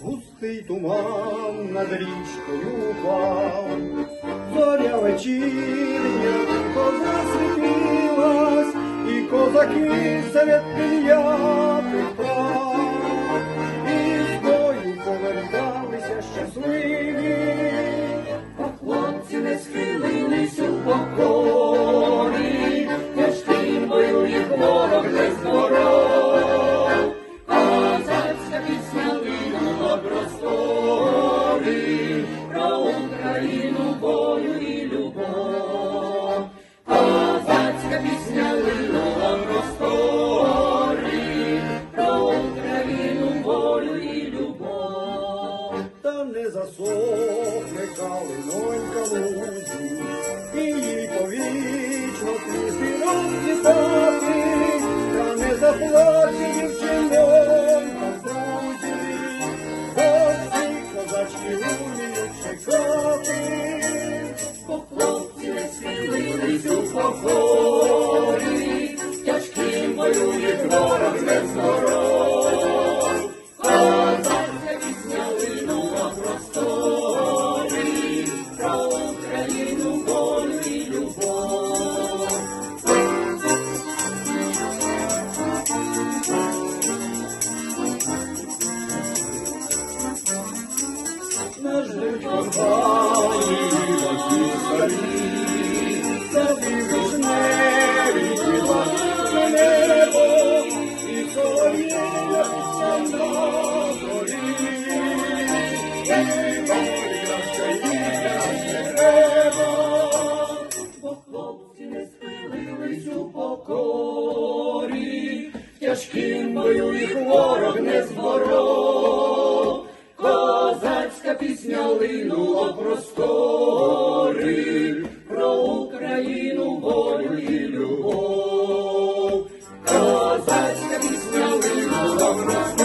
Густий туман над річкою упав, зоря вечірня коза світилась, і козаки серед п'ятих прав, і з бою поверталися щасливі, а хлопці не схилились у покорі, ворог не зборов. Козацька пісня линула просторі, про Україну бою і любов. Козацька пісня линула просторі, про Україну волю і любов. Та не засохне калинонька та Наш компанії такі старі, Сади вишневі, білане пісня линула простори, про Україну волю і любов, козацька пісня линула простори.